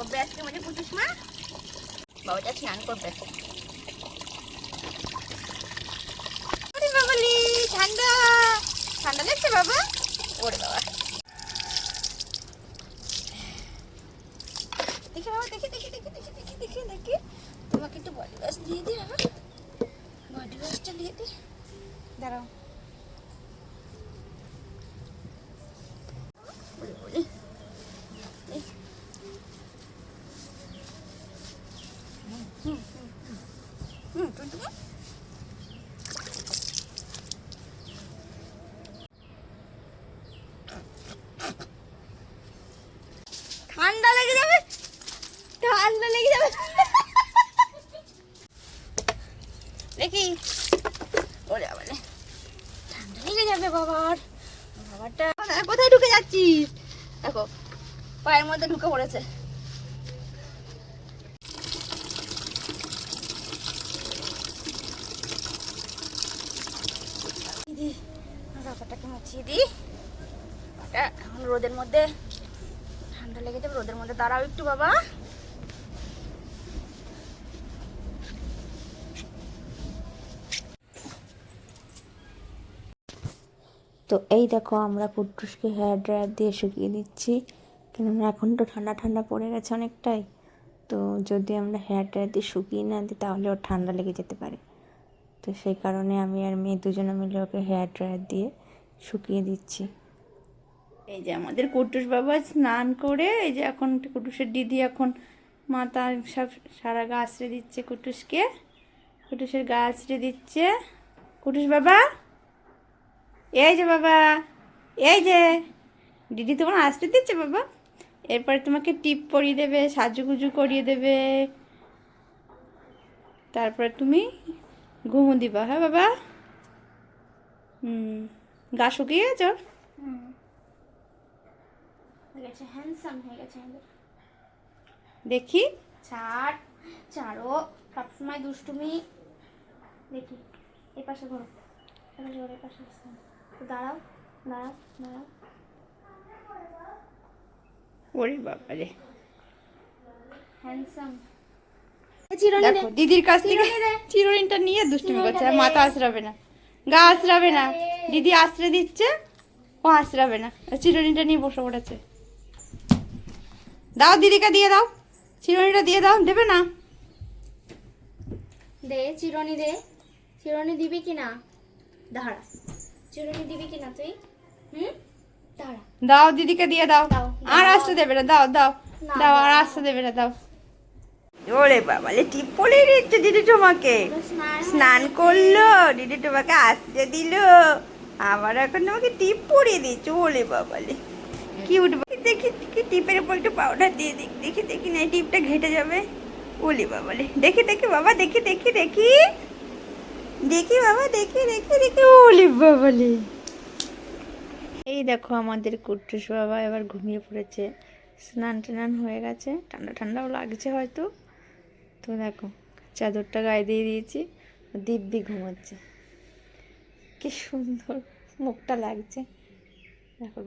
করবে আজকে মানে কুটুস মা বাবাটা স্নান করবে। বাবালি ঠান্ডা। ঠান্ডা লাগছে বাবা? ওরে বাবা। দেখি বাবা, দেখি দেখি দেখি দেখি দেখি দেখি দেখি। তোমাকে একটু বডি ওয়াশ দিয়ে দিই, বাবা। বডি ওয়াশটা দিয়ে দিই। দাঁড়াও বলি বলি এই। হুম, হুম, হুম, হুম। হুম, টুনটুনি। ঠান্ডা লেগে যাবে ঠান্ডা লেগে যাবে দেখি। ওরে বাবারে। ঠান্ডা লেগে যাবে বাবার। বাবারটা কোথায় ঢুকে যাচ্ছিস? দেখো, পায়ের মধ্যে ঢুকে পড়েছে। এখন রোদের মধ্যে ঠান্ডা লেগে যাবে, রোদের মধ্যে দাঁড়াও একটু বাবা। তো এই দেখো আমরা কুট্টুসকে হেয়ার ড্রায়ার দিয়ে শুকিয়ে দিচ্ছি। কেননা এখন তো ঠান্ডা ঠান্ডা পড়ে গেছে অনেকটাই। তো যদি আমরা হেয়ার ড্রায়ার দিয়ে শুকিয়ে না দিই, তাহলে ওর ঠান্ডা লেগে যেতে পারে। তো সেই কারণে আমি আর মেয়ে দুজনে মিলে ওকে হেয়ার ড্রায়ার দিয়ে শুকিয়ে দিচ্ছি। এই যে আমাদের কুটুস বাবা স্নান করে, এই যে এখন কুটুসের দিদি এখন মাথা সব সারা গা আশ্রে দিচ্ছে কুটুসকে। কুটুসের গা আশ্রে দিচ্ছে। কুটুস বাবা? এই যে বাবা এই যে। দিদি তোমার আসতে দিচ্ছে বাবা? এরপরে তোমাকে টিপ পরিয়ে দেবে সাজুগুজু করিয়ে দেবে। তারপরে তুমি ঘুমো দিবা হ্যাঁ বাবা? হুম গা শুকিয়ে গেছ দেখি। ছাড় ছাড়ো। সবসময় দুষ্টুমি। দেখি এই পাশে ঘোরো এই পাশে দাঁড়াও দাঁড়াও দাঁড়াও। ওরে বাবা রে হ্যান্ডসাম দেখো দিদির কাছ থেকে চিরুনিটা নিয়ে দুষ্টুমি করছে আর মাথা আশ্রাবে না। গা আশ্রাবে না। দিদি আশ্রে দিচ্ছে ও আশ্রাবে না। আর চিরুনিটা নিয়ে বসে পড়েছে। দাও দিদিকে দিয়ে দাও। চিরুনিটা দিয়ে দাও দেবে না? দে চিরনি দে। চিরনি দিবি কি না? দাঁড়া। চিরনি দিবি কি না তুই? হুম? দাঁড়া। দাও দিদিকে দিয়ে দাও। আর আসতে দেবে না দাও দাও। দাও আর আসতে দেবে না দাও। ওরে টিপ পরিয়ে দিচ্ছে দিদি তোমাকে। স্নান করল দিদি তোমাকে আসতে দিল। আবার এখন তোমাকে টিপ পরিয়ে দিচ্ছে ওলে বাবালে কি উঠবে? দেখি দেখি টিপের উপর একটু পাউডার দিয়ে দিক দেখি দেখি না টিপটা ঘেটে যাবে। ওলে বাবালে দেখি দেখি বাবা দেখি দেখি দেখি। দেখি বাবা, দেখি দেখি দেখি। ওলে বাবালে এই দেখো আমাদের কুট্টুস বাবা এবার ঘুমিয়ে পড়েছে। স্নান টান হয়ে গেছে। ঠান্ডা ঠান্ডাও লাগছে হয়তো। তো দেখো, চাদরটা গায়ে দিয়ে দিয়েছি, দিব্যি ঘুমাচ্ছে। কি সুন্দর মুখটা লাগছে। দেখো